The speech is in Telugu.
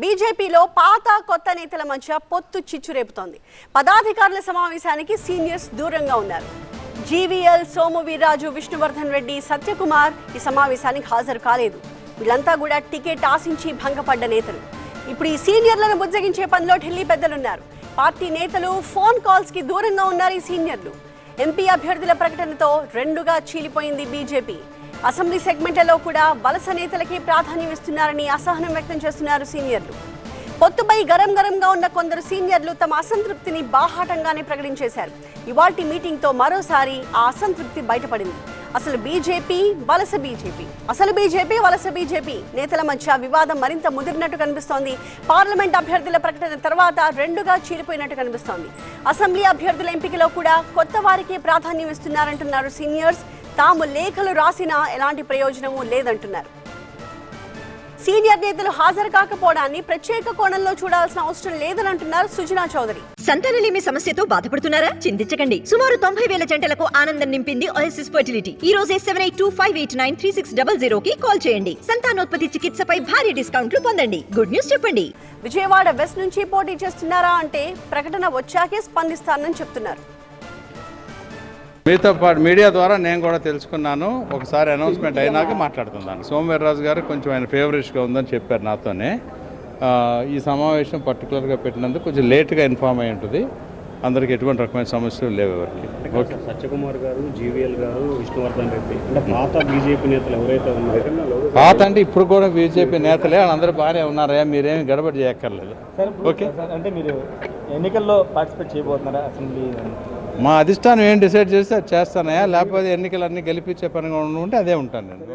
బీజేపీలో పాత కొత్త నేతల మధ్య పొత్తు చిచ్చు రేపుతోంది పదాధికారుల సమావేశానికి సీనియర్స్ దూరంగా ఉన్నారు. జీవీఎల్ సోము వీర్రాజు విష్ణువర్ధన్ రెడ్డి సత్యకుమార్ ఈ సమావేశానికి హాజరు కాలేదు. వీళ్ళంతా కూడా టికెట్ ఆశించి భంగపడ్డ నేతలు. ఇప్పుడు ఈ సీనియర్లను బుజ్జగించే పనిలో ఢిల్లీ పెద్దలున్నారు. పార్టీ నేతలు ఫోన్ కాల్స్కి దూరంగా ఉన్నారు ఈ సీనియర్లు. ఎంపీ అభ్యర్థుల ప్రకటనతో రెండుగా చీలిపోయింది బీజేపీ. అసెంబ్లీ సెగ్మెంట్లలో కూడా వలస నేతలకి ప్రాధాన్యం ఇస్తున్నారని అసహనం వ్యక్తం చేస్తున్నారు సీనియర్లు. పొత్తుపై గరం గరంగా ఉన్న కొందరు సీనియర్లు తమ అసంతృప్తిని బాహాటంగానే ప్రకటించేశారు. ఇవాల్టి మీటింగ్తో మరోసారి ఆ అసంతృప్తి బయటపడింది. అసలు బీజేపీ వలస బీజేపీ? అసలు బీజేపీ వలస బీజేపీ? నేతల మధ్య వివాదం మరింత ముదిరినట్టు కనిపిస్తోంది. పార్లమెంట్ అభ్యర్థుల ప్రకటన తర్వాత రెండుగా చీలిపోయినట్టు కనిపిస్తోంది. అసెంబ్లీ అభ్యర్థుల ఎంపికలో కూడా కొత్త వారికే ప్రాధాన్యం ఇస్తున్నారంటున్నారు సీనియర్స్. తాము లేఖలు రాసినా ఎలాంటి ప్రయోజనమూ లేదంటున్నారు. సీనియర్ నేతలు హాజరు కాకపోవడాన్ని ప్రత్యేక కోణంలో చూడాల్సిన అవసరం లేదని అంటున్నారు సుజనా చౌదరి. సంతానలేమి సమస్యతో బాధపడుతున్నారా? చింతించకండి. సుమారు తొంభై వేల జంటలకు ఆనందం నింపింది ఓఎస్ఎస్ ఫర్టిలిటీ ఈ రోజే seven eight two five eight nine three six double zero కి కాల్ చేయండి. సంతానోత్పత్తి చికిత్సపై భారీ డిస్కౌంట్లు పొందండి. గుడ్ న్యూస్ చెప్పండి. విజయవాడ వెస్ట్ నుంచి పోటీ చేస్తున్నారా అంటే ప్రకటన వచ్చాకే స్పందిస్తానని చెప్తున్నారు. మీతో పాటు మీడియా ద్వారా నేను కూడా తెలుసుకున్నాను. ఒకసారి అనౌన్స్మెంట్ అయినాక మాట్లాడుతున్నాను సోమవీర్రాజు గారు కొంచెం ఆయన ఫేవరెట్గా ఉందని చెప్పారు నాతోనే. ఆ, ఈ సమావేశం పర్టికులర్గా పెట్టినందుకు కొంచెం లేట్గా ఇన్ఫామ్ అయి ఉంటుంది. అందరికి ఎటువంటి రకమైన సమస్యలు లేవు ఎవరికి. ఓకే సత్యకుమార్ గారు జీవీఎల్ గారు విష్ణువర్ధన్ రెడ్డి. అంటే పాత బీజేపీ నేతలు ఎవరైతే ఉన్నారో. పాత అంటే ఇప్పుడు కూడా బీజేపీ నేతలే వాళ్ళందరూ బాగానే ఉన్నారయ్యా మీరేమి గడబడి చేయక్కర్లేదు. ఓకే సార్ అంటే మీరు ఎన్నికల్లో పార్టిసిపేట్ చేయబోతున్నారా అసెంబ్లీ? మా అధిష్టానం ఏం డిసైడ్ చేస్తే అది చేస్తానయ్యా? లేకపోతే ఎన్నికలన్నీ గెలిపించే పనిగా ఉంటే అదే ఉంటాను నేను.